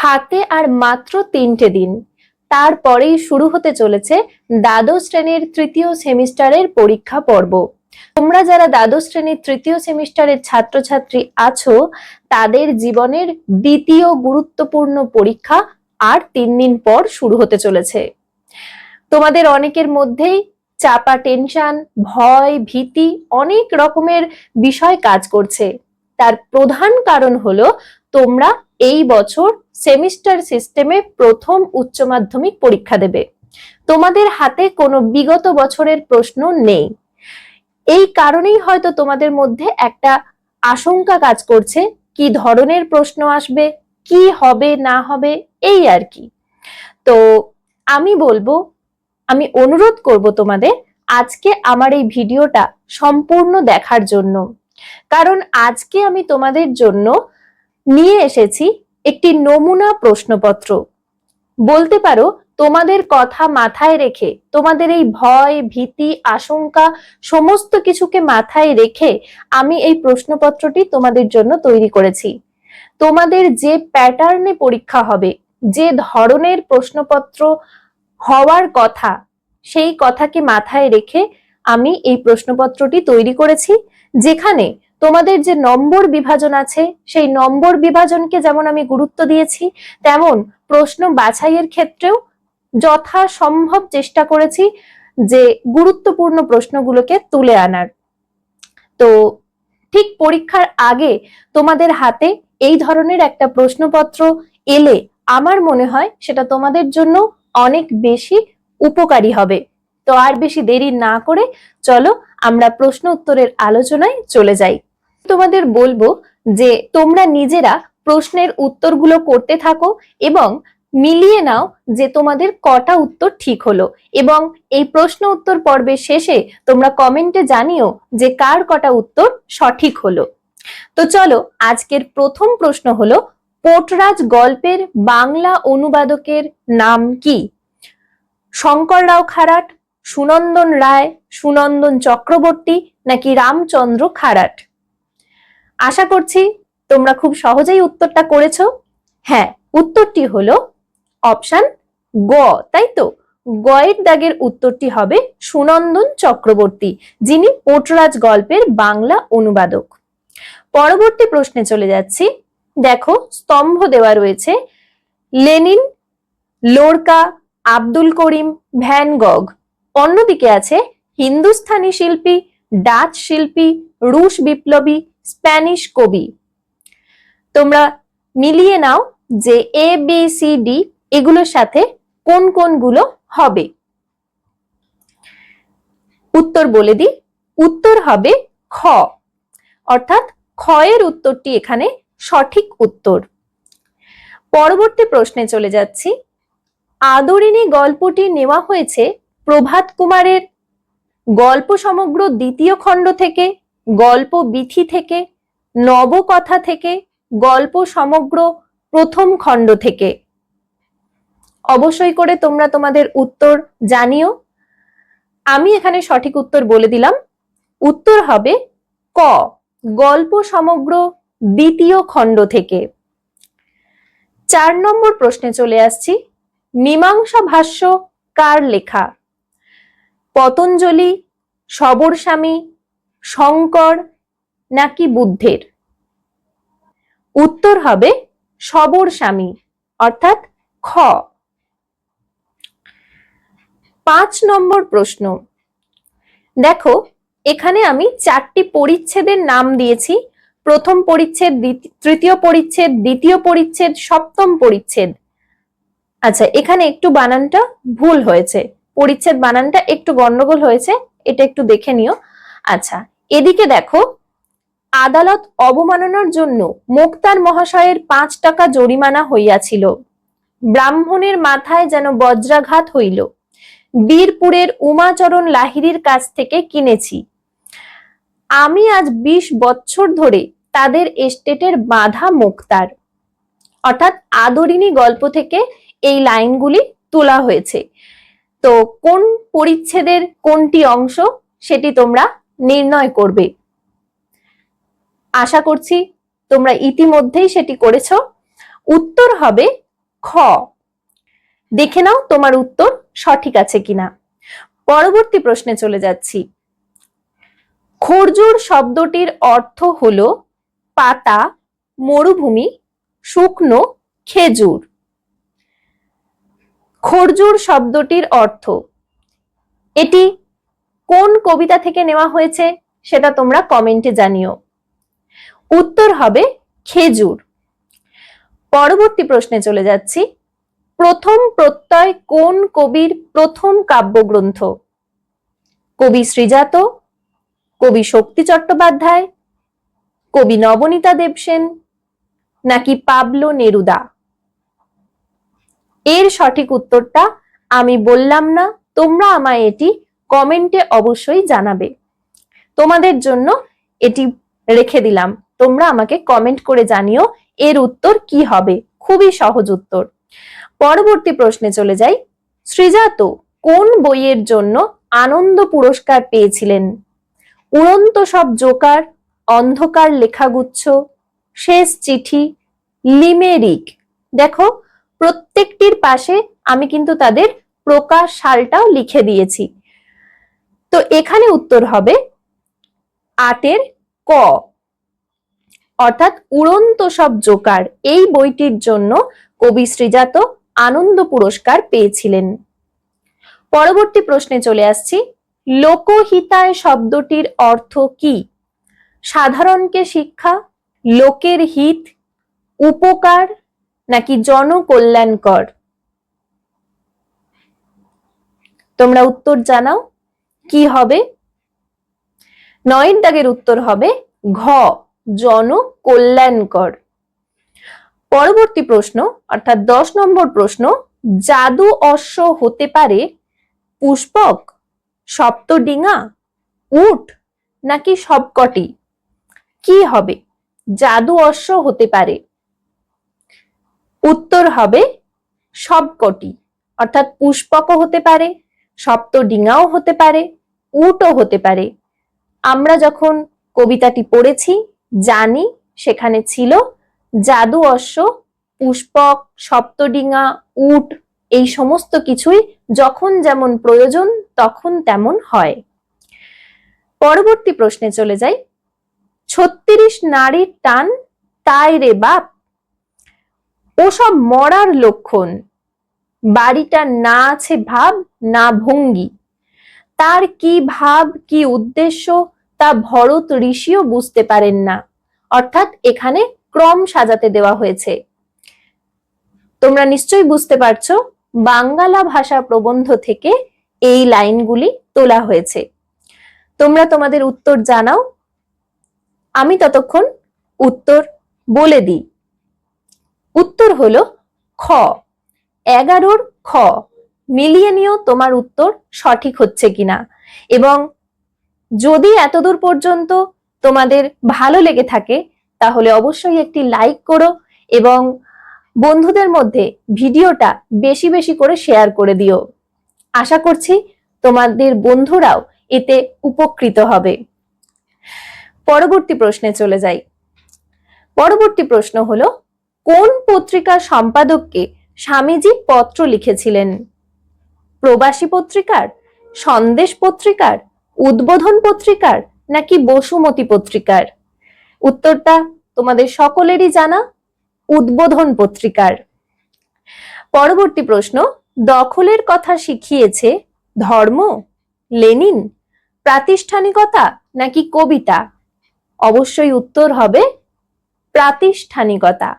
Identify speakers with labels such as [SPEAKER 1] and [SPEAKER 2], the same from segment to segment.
[SPEAKER 1] হাতে আর মাত্র তিনটে দিন। তারপরেই শুরু হতে চলেছে দ্বাদশ শ্রেণির তৃতীয় সেমিস্টারের পরীক্ষা পর্ব। তোমরা যারা দ্বাদশ শ্রেণির তৃতীয় সেমিস্টারের ছাত্রছাত্রী আছো, তাদের জীবনের দ্বিতীয় গুরুত্বপূর্ণ পরীক্ষা আর তিন দিন পর শুরু হতে চলেছে। তোমাদের অনেকের মধ্যেই চাপা টেনশন, ভয়, ভীতি অনেক রকমের বিষয় কাজ করছে। তার প্রধান কারণ হলো তোমরা এই বছর সেমিস্টার সিস্টেমে প্রথম উচ্চ মাধ্যমিক পরীক্ষা দেবে। তোমাদের হাতে কোনো বিগত বছরের প্রশ্ন নেই। এই কারণেই হয়তো তোমাদের মধ্যে একটা আশঙ্কা কাজ করছে, কি ধরনের প্রশ্ন আসবে, কি হবে, না হবে, এই আর কি। তো আমি বলব, আমি অনুরোধ করব তোমাদের আজকে আমার এই ভিডিওটা সম্পূর্ণ দেখার জন্য। কারণ আজকে আমি তোমাদের জন্য নিয়ে এসেছি একটি নমুনা প্রশ্নপত্র। বলতে পারো, তোমাদের কথা মাথায় রেখে, তোমাদের এই ভয়, ভীতি, আশঙ্কা সমস্ত কিছুকে মাথায় রেখে আমি এই প্রশ্নপত্রটি তোমাদের জন্য তৈরি করেছি। তোমাদের যে প্যাটার্নে পরীক্ষা হবে, যে ধরনের প্রশ্নপত্র হওয়ার কথা, সেই কথাকে মাথায় রেখে আমি এই প্রশ্নপত্রটি তৈরি করেছি, যেখানে তোমাদের যে নম্বর বিভাজন আছে, সেই নম্বর বিভাজনকে যেমন আমি গুরুত্ব দিয়েছি, তেমন প্রশ্ন বাছাইয়ের ক্ষেত্রেও যথাসম্ভব চেষ্টা করেছি যে গুরুত্বপূর্ণ প্রশ্নগুলোকে তুলে আনার। তো ঠিক পরীক্ষার আগে তোমাদের হাতে এই ধরনের একটা প্রশ্নপত্র এলে আমার মনে হয় সেটা তোমাদের জন্য অনেক বেশি উপকারী হবে। তো আর বেশি দেরি না করে চলো আমরা প্রশ্ন উত্তরের আলোচনায় চলে যাই। তোমাদের বলব যে তোমরা নিজেরা প্রশ্নের উত্তরগুলো করতে থাকো এবং মিলিয়ে নাও যে তোমাদের কটা উত্তর ঠিক হলো। এবং এই প্রশ্ন উত্তর পর্বের শেষে তোমরা কমেন্টে জানিও যে কার কটা উত্তর সঠিক হলো। তো চলো, আজকের প্রথম প্রশ্ন হলো, পোটরাজ গল্পের বাংলা অনুবাদকের নাম কি? শঙ্কর রাও খারাট, সুনন্দন রায়, সুনন্দন চক্রবর্তী নাকি রামচন্দ্র খারাট? আশা করছি তোমরা খুব সহজেই উত্তরটা করেছ। হ্যাঁ উত্তরটি হলো অপশন গ, তাই তো? গয়ের দাগের উত্তরটি হবে সুনন্দন চক্রবর্তী, যিনি পোটরাজ গল্পের বাংলা অনুবাদক। পরবর্তী প্রশ্নে চলে যাচ্ছি। দেখো, স্তম্ভ দেওয়া রয়েছে Lenin, Lorca, Abdul Karim, Van Gogh. অন্যদিকে আছে হিন্দুস্থানি শিল্পী, ডাচ শিল্পী, রুশ বিপ্লবী স্প্যানিশ কবি। তোমরা মিলিয়ে নাও যে এ বি সি ডি এগুলোর সাথে কোন কোনগুলো হবে। উত্তর বলে দিই, উত্তর হবে খ। অর্থাৎ খ এর উত্তরটি এখানে সঠিক উত্তর। পরবর্তী প্রশ্নে চলে যাচ্ছি। আদরিণী গল্পটি নেওয়া হয়েছে প্রভাত কুমারের গল্প সমগ্র দ্বিতীয় খণ্ড থেকে। গল্প বিথি থেকে, নবকথা থেকে, গল্প সমগ্র প্রথম খণ্ড থেকে। অবশ্যই করে তোমরা তোমাদের উত্তর জানিও। আমি এখানে সঠিক উত্তর বলে দিলাম। উত্তর হবে ক, গল্প সমগ্র দ্বিতীয় খণ্ড থেকে। চার নম্বর প্রশ্নে চলে আসছি। মীমাংসা ভাষ্য কার লেখা? পতঞ্জলি সবর স্বামী শঙ্কর নাকি বুদ্ধের? উত্তর হবে সবর স্বামী, অর্থাৎ খ। পাঁচ নম্বর প্রশ্ন। দেখো, এখানে আমি চারটি পরিচ্ছেদের নাম দিয়েছি। প্রথম পরিচ্ছেদ তৃতীয় পরিচ্ছেদ, দ্বিতীয় পরিচ্ছেদ, সপ্তম পরিচ্ছেদ। আচ্ছা এখানে একটু বানানটা ভুল হয়েছে। পরিচ্ছেদ বানানটা একটু গন্ডগোল হয়েছে, এটা একটু দেখে নিও। আচ্ছা এদিকে দেখো, আদালত অবমাননার জন্য মোক্তার মহাশয়ের পাঁচ টাকা জরিমানা হইয়াছিল। ব্রাহ্মণের মাথায় যেন বজ্রাঘাত হইল। বীরপুরের উমাচরণ লাহিরির কাছ থেকে কিনেছি। আমি আজ ২০ বছর ধরে তাদের এস্টেটের বাধা মুক্তার। অর্থাৎ আদরিনী গল্প থেকে এই লাইনগুলি তোলা হয়েছে। তো কোন পরিচ্ছেদের কোনটি অংশ সেটি তোমরা নির্ণয় করবে। আশা করছি তোমরা ইতিমধ্যেই সেটি করেছ। উত্তর হবে খ। দেখে নাও তোমার উত্তর সঠিক আছে কিনা। পরবর্তী প্রশ্নে চলে যাচ্ছি। খরজুর শব্দটির অর্থ হলো পাতা, মরুভূমি, শুকনো খেজুর। খরজুর শব্দটির অর্থ। এটি কোন কবিতা থেকে নেওয়া হয়েছে সেটা তোমরা কমেন্টে জানিও। উত্তর হবে খেজুর। পরবর্তী প্রশ্নে চলে যাচ্ছি। প্রথম প্রত্যয় কোন কবির প্রথম কাব্যগ্রন্থ? কবি শ্রীজাত কবি শক্তি চট্টোপাধ্যায়, কবি নবনীতা দেবসেন, নাকি পাবলো নেরুদা? এর সঠিক উত্তরটা আমি বললাম না, তোমরা আমায় এটি কমেন্টে অবশ্যই জানাবে। তোমাদের জন্য এটি রেখে দিলাম। তোমরা আমাকে কমেন্ট করে জানিও এর উত্তর কি হবে। খুবই সহজ উত্তর। পরবর্তী প্রশ্নে চলে যাই। শ্রীজাত কোন বইয়ের জন্য আনন্দ পুরস্কার পেয়েছিলেন? উড়ন্ত সব জোকার, অন্ধকার লেখাগুচ্ছ, শেষ চিঠি, লিমেরিক। দেখো, প্রত্যেকটির পাশে আমি কিন্তু তাদের প্রকাশ সালটাও লিখে দিয়েছি। তো এখানে উত্তর হবে আটের ক। অর্থাৎ উড়ন্ত সব জোকার এই বইটির জন্য কবি শ্রীজাত আনন্দ পুরস্কার পেয়েছিলেন। পরবর্তী প্রশ্নে চলে আসছি, লোকহিতায় শব্দটির অর্থ কি? সাধারণকে শিক্ষা, লোকের হিত, উপকার, নাকি জনকল্যাণকর? তোমরা উত্তর জানাও। হবে? নয়ের দাগের উত্তর হবে ঘ, জনকল্যাণকর। পরবর্তী প্রশ্ন, অর্থাৎ দশ নম্বর প্রশ্ন, জাদু অশ্ব হতে পারে পুষ্পক, সপ্তডিঙা, উট, নাকি সবকটি? কি হবে? জাদু অশ্ব হতে পারে। উত্তর হবে সবকটি, অর্থাৎ পুষ্পকও হতে পারে, সপ্তডিঙাও হতে পারে উটও হতে পারে। আমরা যখন কবিতাটি পড়েছি, জানি সেখানে ছিল জাদু অশ্ব, পুষ্পক, সপ্তডিঙা, উট, এই সমস্ত কিছুই যখন যেমন প্রয়োজন তখন তেমন হয়। পরবর্তী প্রশ্নে চলে যাই। ছত্রিশ নারীর টান তাই রে বাপ। ওসব মরার লক্ষণ। বাড়িটা না আছে ভাব, না ভঙ্গি। তার কি ভাব, কি উদ্দেশ্য তা ভরত ঋষিও বুঝতে পারেন না। অর্থাৎ এখানে ক্রম সাজাতে দেওয়া হয়েছে। তোমরা নিশ্চয়ই বুঝতে পারছ, বাঙ্গালা ভাষা প্রবন্ধ থেকে এই লাইনগুলি তোলা হয়েছে। তোমরা তোমাদের উত্তর জানাও, আমি ততক্ষণ উত্তর বলে দিই। উত্তর হলো খ, এগারোর খ। মিলিয়ে নিও তোমার উত্তর সঠিক হচ্ছে কিনা। এবং যদি এতদূর পর্যন্ত তোমাদের ভালো লেগে থাকে, তাহলে অবশ্যই একটি লাইক করো এবং বন্ধুদের মধ্যে ভিডিওটা বেশি বেশি করে শেয়ার করে দিও। আশা করছি তোমাদের বন্ধুরাও এতে উপকৃত হবে। পরবর্তী প্রশ্নে চলে যাই। পরবর্তী প্রশ্ন হলো, কোন পত্রিকার সম্পাদককে স্বামীজি পত্র লিখেছিলেন? প্রবাসী পত্রিকার, সন্দেশ পত্রিকার, উদ্বোধন পত্রিকার নাকি বসুমতী পত্রিকার? উত্তরটা তোমাদের সকলেরই জানা, উদ্বোধন পত্রিকার। পরবর্তী প্রশ্ন, দখলের কথা শিখিয়েছে ধর্ম, লেনিন, প্রাতিষ্ঠানিকতা নাকি কবিতা? অবশ্যই উত্তর হবে প্রাতিষ্ঠানিকতা।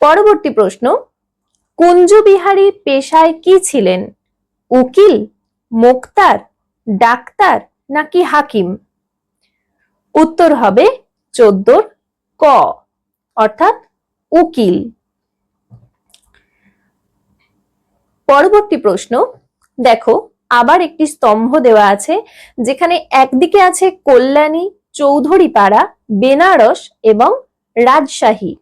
[SPEAKER 1] পরবর্তী প্রশ্ন কুঞ্জবিহারী পেশায় কি ছিলেন? উকিল, মোক্তার, ডাক্তার নাকি হাকিম? উত্তর হবে চোদ্দোর ক, অর্থাৎ উকিল। পরবর্তী প্রশ্ন, দেখো আবার একটি স্তম্ভ দেওয়া আছে, যেখানে একদিকে আছে কল্যাণী চৌধুরী পাড়া বেনারস এবং রাজশাহী।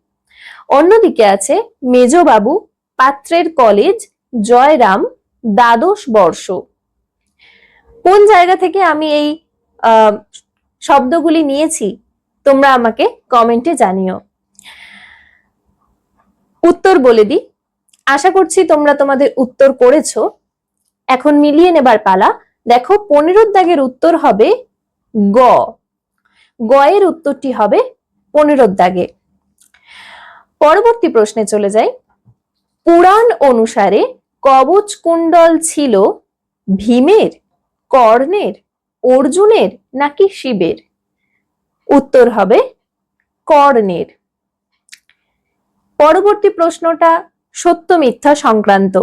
[SPEAKER 1] অন্যদিকে আছে মেজবাবু পাত্রের কলেজ, জয়রাম, দ্বাদশ বর্ষ। কোন জায়গা থেকে আমি এই শব্দগুলি নিয়েছি, তোমরা আমাকে কমেন্টে জানিও। উত্তর বলে দিই। আশা করছি তোমরা তোমাদের উত্তর করেছ। এখন মিলিয়ে নেবার পালা। দেখো, পনেরোর দাগের উত্তর হবে গ। গ এর উত্তরটি হবে পনেরোর দাগে। পরবর্তী প্রশ্নে চলে যাই। পুরাণ অনুসারে কবচ কুণ্ডল ছিল ভীমের, কর্ণের, অর্জুনের নাকি শিবের? উত্তর হবে কর্ণের। পরবর্তী প্রশ্নটা সত্য মিথ্যা সংক্রান্ত।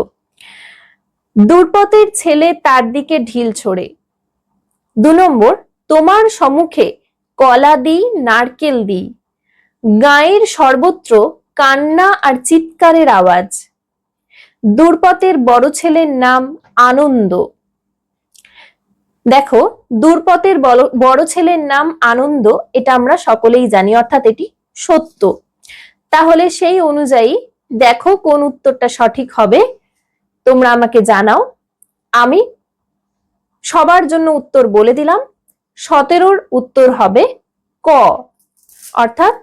[SPEAKER 1] দুর্পতের ছেলে তার দিকে ঢিল ছোড়ে। দু নম্বর, তোমার সম্মুখে কলা দিই, নারকেল দিই। গায়ের সর্বত্র কান্না আর চিৎকারের আওয়াজ। দুর্পতের বড় ছেলের নাম আনন্দ। দেখো দুর্পতের বড়- ছেলের নাম আনন্দ, এটা আমরা সকলেই জানি, অর্থাৎ এটি সত্য। তাহলে সেই অনুযায়ী দেখো কোন উত্তরটা সঠিক হবে। তোমরা আমাকে জানাও। আমি সবার জন্য উত্তর বলে দিলাম, সতেরোর উত্তর হবে ক। অর্থাৎ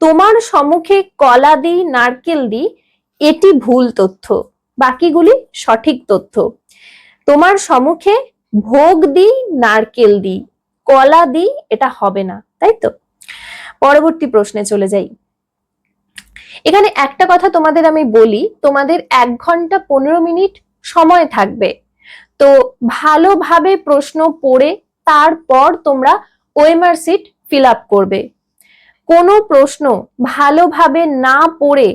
[SPEAKER 1] তোমার সম্মুখে কলা দিই নারকেল দিই এটি ভুল তথ্য। বাকিগুলি সঠিক তথ্য। তোমার সম্মুখে ভোগ দিই, নারকেল দিই, কলা দিই, এটা হবে না, তাই তো? পরবর্তী প্রশ্নে চলে যাই। এখানে একটা কথা তোমাদের আমি বলি, তোমাদের এক ঘণ্টা পনেরো মিনিট সময় থাকবে। তো ভালোভাবে প্রশ্ন পড়ে তারপর তোমরা ওএমআর সিট ফিল আপ করবে। কোনো প্রশ্ন ভালোভাবে না পড়ে,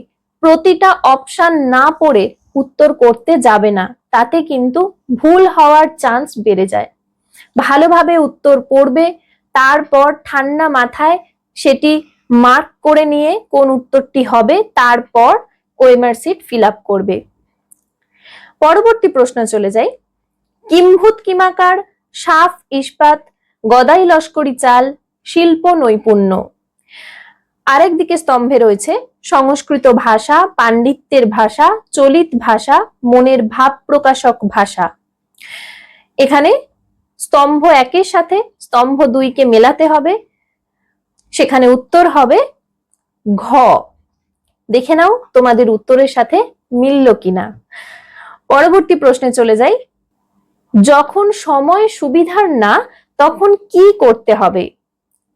[SPEAKER 1] প্রতিটা অপশান না পড়ে উত্তর করতে যাবে না। তাতে কিন্তু ভুল হওয়ার চান্স বেড়ে যায়। ভালোভাবে উত্তর পড়বে, তারপর ঠান্ডা মাথায় সেটি মার্ক করে নিয়ে কোন উত্তরটি হবে, তারপর ওএমআর সিট ফিল আপ করবে। পরবর্তী প্রশ্ন চলে যাই। কিম্ভূত কিমাকার, সাফ, ইস্পাত, গদাই লস্করি চাল, শিল্প, নৈপুণ্য। আরেক দিকে স্তম্ভে রয়েছে সংস্কৃত ভাষা, পাণ্ডিত্যের ভাষা, চলিত ভাষা, মনের ভাব প্রকাশক ভাষা। এখানে স্তম্ভ একের সাথে, স্তম্ভ দুইকে মেলাতে হবে। সেখানে উত্তর হবে ঘ। দেখে নাও তোমাদের উত্তরের সাথে মিলল কিনা। পরবর্তী প্রশ্নে চলে যাই। যখন সময় সুবিধার না, তখন কি করতে হবে?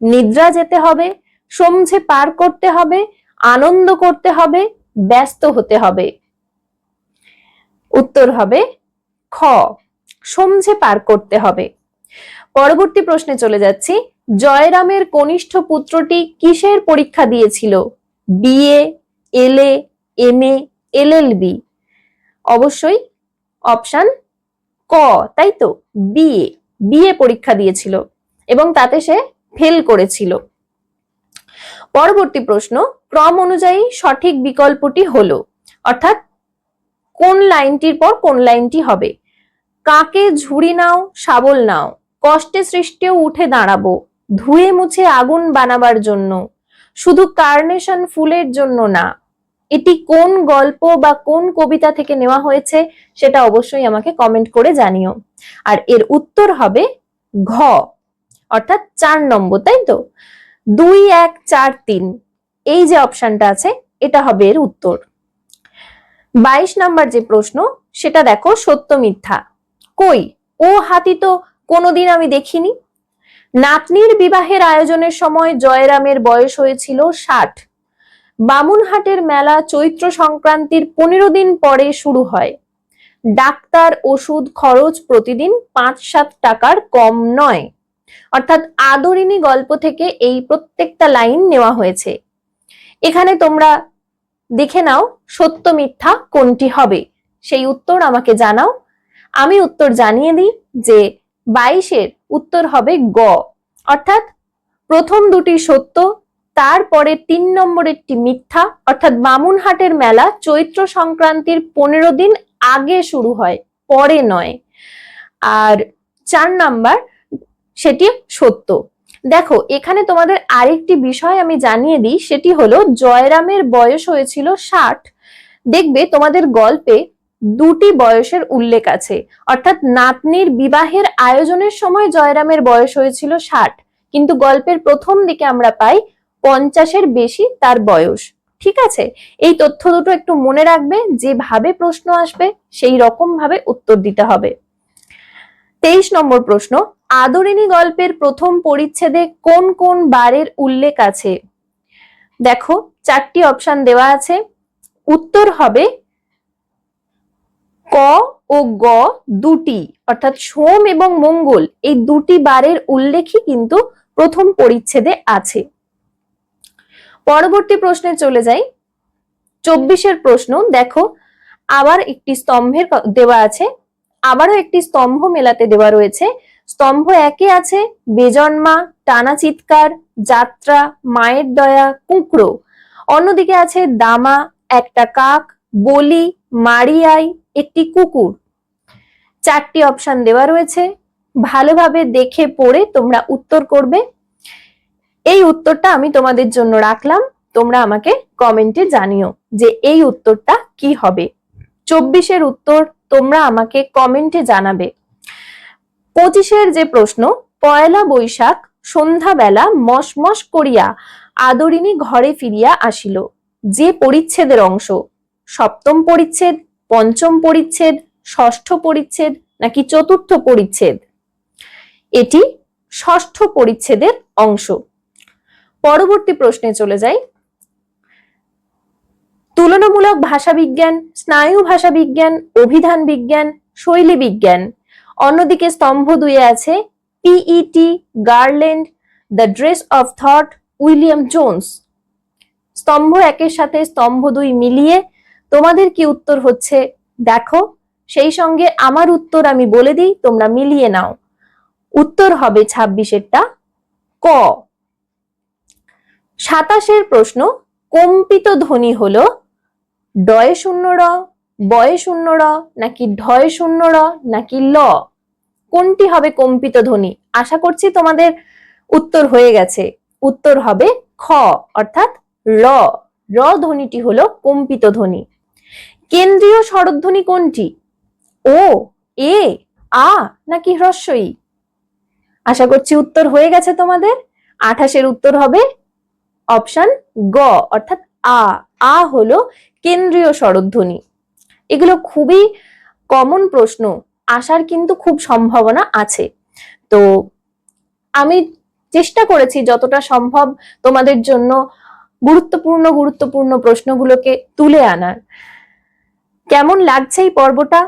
[SPEAKER 1] নিদ্রা যেতে হবে, সমঝে পার করতে হবে আনন্দ করতে হবে, ব্যস্ত হতে হবে। উত্তর হবে খ সমঝে পার করতে হবে। পরবর্তী প্রশ্নে চলে যাচ্ছি, জয়রামের কনিষ্ঠ পুত্রটি কিসের পরীক্ষা দিয়েছিল? BA LA M A B. অবশ্যই অপশান ক, তাই তো? বিএ বিএ পরীক্ষা দিয়েছিল এবং তাতে সে ফেল করেছিল। পরবর্তী প্রশ্ন, ক্রম অনুযায়ী সঠিক বিকল্পটি হলো, অর্থাৎ কোন লাইনটির পর কোন লাইনটি হবে। কাকে ঝুড়ি নাও, শাবল নাও, কষ্টে সৃষ্টেও উঠে দাঁড়াবো, ধুয়ে মুছে আগুন বানাবার জন্য, শুধু কার্নেশন ফুলের জন্য না, এটি কোন গল্প বা কোন কবিতা থেকে নেওয়া হয়েছে সেটা অবশ্যই আমাকে কমেন্ট করে জানিও। আর এর উত্তর হবে ঘ, অর্থাৎ চার নম্বর, তাই তো? দুই এক চার তিন। এই যে অপশনটা আছে, এটা হবে এর উত্তর। বাইশ নাম্বার যে প্রশ্ন, সেটা দেখো সত্য মিথ্যা। কই? ও হাতি তো কোনোদিন আমি দেখিনি। নাতনির বিবাহের আয়োজনের সময় জয়রামের বয়স হয়েছিল ষাট। বামুনহাটের মেলা চৈত্র সংক্রান্তির পনেরো দিন পরে শুরু হয়। ডাক্তার ওষুধ খরচ প্রতিদিন পাঁচ সাত টাকার কম নয়। অর্থাৎ আদরিনী গল্প থেকে এই প্রত্যেকটা লাইন নেওয়া হয়েছে। এখানে তোমরা দেখে নাও সত্য মিথ্যা কোনটি হবে। সেই উত্তর আমাকে জানাও। আমি উত্তর জানিয়ে দিই যে বাইশের উত্তর হবে গ। অর্থাৎ প্রথম দুটি সত্য, তারপরে তিন নম্বরেরটি মিথ্যা, অর্থাৎ বামুনহাটের মেলা চৈত্র সংক্রান্তির পনেরো দিন আগে শুরু হয়, পরে নয়। আর চার নাম্বার সেটি সত্য। দেখো, এখানে তোমাদের আরেকটি বিষয় আমি জানিয়ে দিই, সেটি হলো জয়রামের বয়স হয়েছিল ষাট। দেখবে তোমাদের গল্পে দুটি বয়সের উল্লেখ আছে। অর্থাৎ নাতনির বিবাহের আয়োজনের সময় জয়রামের বয়স হয়েছিল ষাট। কিন্তু গল্পের প্রথম দিকে আমরা পাই পঞ্চাশের বেশি তার বয়স। ঠিক আছে? এই তথ্য দুটো একটু মনে রাখবে, যেভাবে প্রশ্ন আসবে, সেই রকম ভাবে উত্তর দিতে হবে। তেইশ নম্বর প্রশ্ন আদরিনী গল্পের প্রথম পরিচ্ছেদে কোন কোন বারের উল্লেখ আছে? দেখো, চারটি অপশন দেওয়া আছে। উত্তর হবে ক ও গ দুটি, অর্থাৎ সোম এবং মঙ্গল, এই দুটি বারের উল্লেখই কিন্তু প্রথম পরিচ্ছেদে আছে। পরবর্তী প্রশ্নে চলে যাই। চব্বিশের প্রশ্ন, দেখো, আবার একটি স্তম্ভের দেওয়া আছে। আবারও একটি স্তম্ভ মেলাতে দেওয়া রয়েছে। স্তম্ভ একে আছে বেজন্মা, টানা চিৎকার, যাত্রা, মায়ের দয়া, কুঁকড়ো। অন্যদিকে আছে দামা, একটা কাক, বলি, মারিয়াই, একটি কুকুর। চারটি অপশন দেওয়া রয়েছে। ভালোভাবে দেখে পড়ে তোমরা উত্তর করবে। এই উত্তরটা আমি তোমাদের জন্য রাখলাম। তোমরা আমাকে কমেন্টে জানিও যে এই উত্তরটা কি হবে। চব্বিশের উত্তর তোমরা আমাকে কমেন্টে জানাবে। পঁচিশের যে প্রশ্ন, পয়লা বৈশাখ সন্ধ্যাবেলা মশমশ করিয়া আদরিনী ঘরে ফিরিয়া আসিল। যে পরিচ্ছেদের অংশ, সপ্তম পরিচ্ছেদ, পঞ্চম পরিচ্ছেদ, ষষ্ঠ পরিচ্ছেদ নাকি চতুর্থ পরিচ্ছেদ? এটি ষষ্ঠ পরিচ্ছেদের অংশ। পরবর্তী প্রশ্নে চলে যাই। তুলনামূলক ভাষাবিজ্ঞান, স্নায়ু ভাষাবিজ্ঞান, অভিধান বিজ্ঞান, শৈলী বিজ্ঞান। অন্যদিকে স্তম্ভ দুয়ে আছে PET garland the dress of thought William Jones স্তম্ভ একের সাথে স্তম্ভ দুই মিলিয়ে তোমাদের কি উত্তর হচ্ছে? দেখো, সেই সঙ্গে আমার উত্তর আমি বলে দিই, তোমরা মিলিয়ে নাও। উত্তর হবে ছাব্বিশেরটা ক। সাতাশের প্রশ্ন, কম্পিত ধ্বনি হলো ডয়ে শূন্য র, বয়ে শূন্য র, নাকি ঢয় শূন্য র, নাকি ল? কোনটি হবে কম্পিত ধ্বনি? আশা করছি তোমাদের উত্তর হয়ে গেছে। উত্তর হবে খ, অর্থাৎ র। র ধ্বনিটি হলো কম্পিত ধ্বনি। কেন্দ্রীয় স্বরধ্বনি কোনটি? ও, এ, আ, নাকি হ্রস্বই? আশা করছি উত্তর হয়ে গেছে তোমাদের। আঠাশের উত্তর হবে অপশন গ, অর্থাৎ আ। আ হলো কেন্দ্রীয় স্বরধ্বনি। এগুলো খুবই কমন প্রশ্ন, আসার কিন্তু খুব সম্ভাবনা আছে। তো আমি চেষ্টা করেছি যতটা সম্ভব তোমাদের জন্য গুরুত্বপূর্ণ গুরুত্বপূর্ণ প্রশ্নগুলোকে তুলে আনার। কেমন লাগছে এই পর্বটা?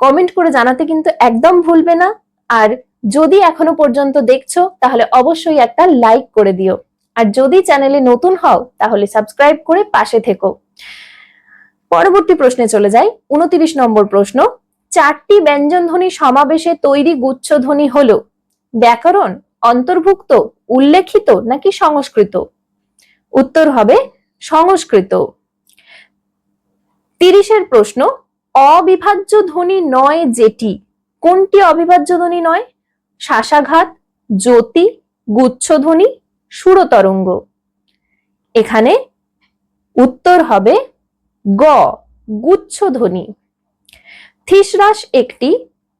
[SPEAKER 1] কমেন্ট করে জানাতে কিন্তু একদম ভুলবে না। আর যদি এখনও পর্যন্ত দেখছ, তাহলে অবশ্যই একটা লাইক করে দিও। আর যদি চ্যানেলে নতুন হও, তাহলে সাবস্ক্রাইব করে পাশে থেকো। পরবর্তী প্রশ্নে চলে যাই। উনত্রিশ নম্বর প্রশ্ন, চারটি ব্যঞ্জনধ্বনি সমাবেশে তৈরি গুচ্ছধ্বনি হল ব্যাকরণ, অন্তর্ভুক্ত, উল্লেখিত নাকি সংস্কৃত? উত্তর হবে সংস্কৃত। তিরিশের প্রশ্ন, অবিভাজ্য ধ্বনি নয় যেটি, কোনটি অবিভাজ্য ধ্বনি নয়? শ্বাসাঘাত জ্যোতি, গুচ্ছধ্বনি, সুরতরঙ্গ। এখানে উত্তর হবে গ গুচ্ছধ্বনি থিসরাস একটি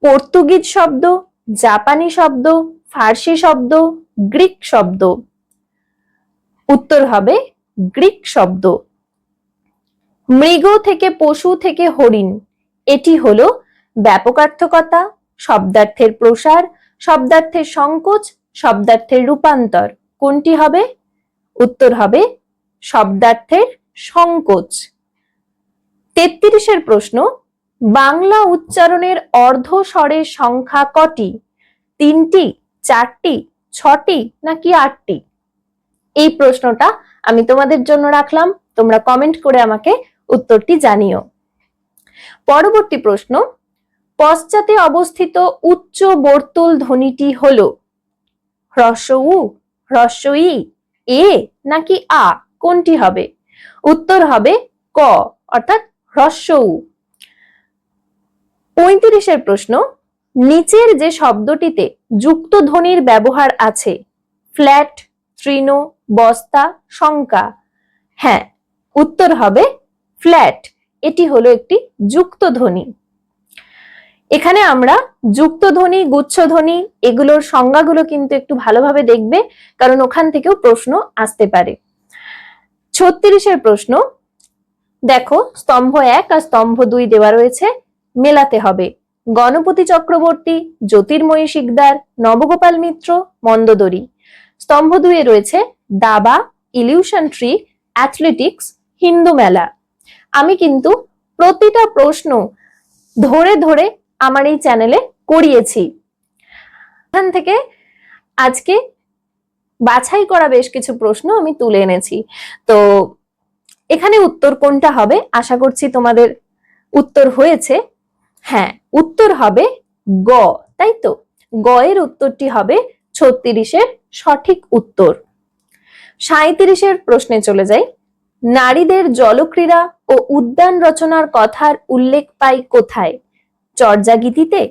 [SPEAKER 1] পর্তুগিজ শব্দ, জাপানি শব্দ, ফার্সি শব্দ, গ্রিক শব্দ। উত্তর হবে গ্রিক শব্দ। মৃগ থেকে পশু থেকে হরিণ, এটি হল ব্যাপকার্থকতা, শব্দার্থের প্রসার, শব্দার্থের সংকোচ, শব্দার্থের রূপান্তর। কোনটি হবে? উত্তর হবে শব্দার্থের সংকোচ। তেত্রিশের প্রশ্ন, বাংলা উচ্চারণের অর্ধ স্বরের সংখ্যা কটি? তিনটি, চারটি, ছটি, নাকি আটটি? এই প্রশ্নটা আমি তোমাদের জন্য রাখলাম। তোমরা কমেন্ট করে আমাকে উত্তরটি জানিও। পরবর্তী প্রশ্ন, পশ্চাতে অবস্থিত উচ্চ বর্তুল ধ্বনিটি হল হ্রস্ব উ, হ্রস্ব ই, এ নাকি আ? কোনটি হবে? উত্তর হবে ক, অর্থাৎ হ্রস্ব উ পঁয়ত্রিশের প্রশ্ন, নিচের যে শব্দটিতে যুক্ত ধ্বনির ব্যবহার আছে, ফ্ল্যাট, তৃণ, বস্তা, শঙ্কা হ্যাঁ উত্তর হবে ফ্ল্যাট, এটি হলো একটি যুক্ত ধ্বনি। এখানে আমরা যুক্ত ধ্বনি, গুচ্ছ ধ্বনি, এগুলোর সংজ্ঞাগুলো কিন্তু একটু ভালোভাবে দেখবে, কারণ ওখান থেকেও প্রশ্ন আসতে পারে। ছত্রিশের প্রশ্ন দেখো, স্তম্ভ এক আর স্তম্ভ দুই দেওয়া রয়েছে, মেলাতে হবে। গণপতি চক্রবর্তী, জ্যোতির্ময়ী শিকদার, নবগোপাল মিত্র, মন্দদরি। স্তম্ভ দুয়ে রয়েছে দাবা, ইলিউশন ট্রি, অ্যাথলেটিক্স, হিন্দু মেলা। আমি কিন্তু প্রতিটা প্রশ্ন ধরে ধরে আমার এই চ্যানেলে করিয়েছি। এখান থেকে আজকে বাছাই করা বেশ কিছু প্রশ্ন আমি তুলে এনেছি। তো এখানে উত্তর কোনটা হবে? আশা করছি তোমাদের উত্তর হয়েছে। হ্যাঁ উত্তর হবে গ, তাই তো? গ এর উত্তরটি হবে ছত্রিশের সঠিক উত্তর। সাঁত্রিশের প্রশ্নে চলে যাই। নারীদের জলক্রীড়া ও উদ্যান রচনার কথার উল্লেখ পাই কোথায়? চর্যাগীতিতে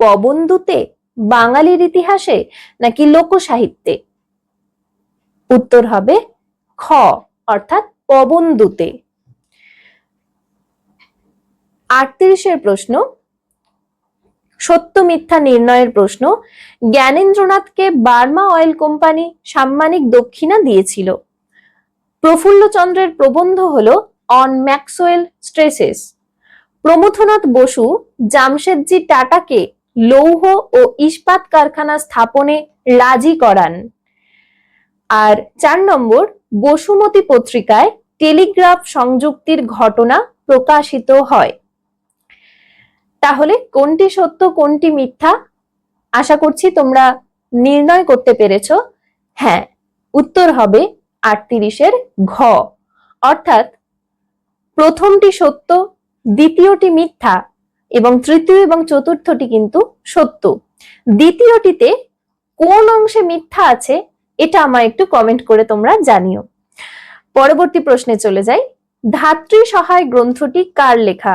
[SPEAKER 1] প্রবন্ধুতে বাঙালির ইতিহাসে, নাকি লোকসাহিত্যে? উত্তর হবে খ, অর্থাৎ প্রবন্ধুতে আটত্রিশের প্রশ্ন, সত্য মিথ্যা নির্ণয়ের প্রশ্ন, জ্ঞানেন্দ্রনাথকে বার্মা অয়েল কোম্পানি সাম্মানিক দক্ষিণা দিয়েছিল। প্রফুল্লচন্দ্রের প্রবন্ধ হল on Maxwell stresses Pramathanath Basu Jamshedji টাটাকে লৌহ ও ইস্পাত কারখানা স্থাপনে রাজি করান। আর চার নম্বর, বসুমতী পত্রিকায় টেলিগ্রাফ সংযুক্তির ঘটনা প্রকাশিত হয়। তাহলে কোনটি সত্য, কোনটি মিথ্যা? আশা করছি তোমরা নির্ণয় করতে পেরেছ। হ্যাঁ উত্তর হবে আটত্রিশের ঘ। অর্থাৎ প্রথমটি সত্য, দ্বিতীয়টি মিথ্যা এবং তৃতীয় এবং চতুর্থটি কিন্তু সত্য। দ্বিতীয়টিতে কোন অংশে মিথ্যা আছে এটা আমায় একটু কমেন্ট করে তোমরা জানিও। পরবর্তী প্রশ্নে চলে যাই। ধাত্রী সহায় গ্রন্থটি কার লেখা?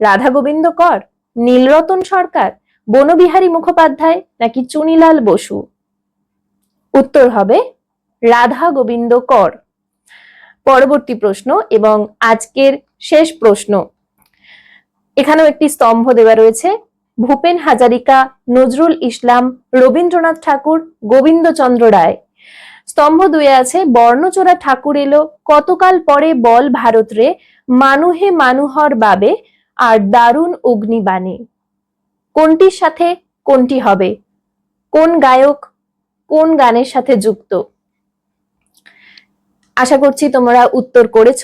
[SPEAKER 1] রাধা গোবিন্দ কর, নীলরতন সরকার, বনবিহারী মুখোপাধ্যায় নাকি চুনিলাল বসু? উত্তর হবে রাধা গোবিন্দ কর। পরবর্তী প্রশ্ন এবং আজকের শেষ প্রশ্ন। এখানেও একটি স্তম্ভ দেওয়া রয়েছে। ভূপেন হাজারিকা, নজরুল ইসলাম, রবীন্দ্রনাথ ঠাকুর, গোবিন্দচন্দ্র রায়। স্তম্ভ দুয়ে আছে, বর্ণচোরা ঠাকুর এলো, কতকাল পরে বল ভারত রে মানুহে মানুহর বাবে, আর দারুণ অগ্নিবাণী। কোনটির সাথে কোনটি হবে? কোন গায়ক কোন গানের সাথে যুক্ত? আশা করছি তোমরা উত্তর করেছ,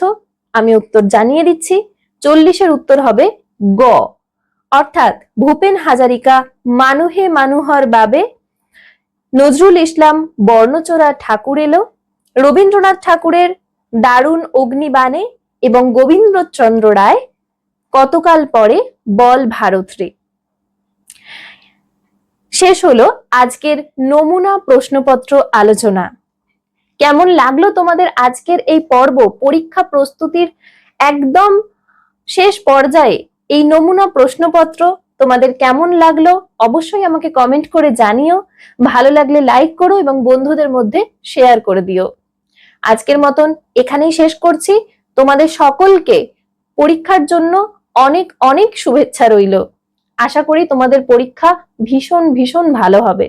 [SPEAKER 1] আমি উত্তর জানিয়ে দিচ্ছি। চল্লিশের উত্তর হবে গ। অর্থাৎ ভূপেন হাজারিকা, মানুহে মানুহর বাবে নজরুল ইসলাম, বর্ণচোরা ঠাকুর এলো, রবীন্দ্রনাথ ঠাকুরের দারুণ অগ্নিবাণে এবং গোবিন্দচন্দ্র রায় কতকাল পরে বল ভারত রে শেষ হলো আজকের নমুনা প্রশ্নপত্র আলোচনা। কেমন লাগল তোমাদের আজকের এই পর্ব? পরীক্ষা প্রস্তুতির একদম শেষ পর্যায়ে এই নমুনা প্রশ্নপত্র তোমাদের কেমন লাগল অবশ্যই আমাকে কমেন্ট করে জানিও। ভালো লাগলে লাইক করো এবং বন্ধুদের মধ্যে শেয়ার করে দিও। আজকের মতন এখানেই শেষ করছি। তোমাদের সকলকে পরীক্ষার জন্য অনেক অনেক শুভেচ্ছা রইল। আশা করি তোমাদের পরীক্ষা ভীষণ ভীষণ ভালো হবে।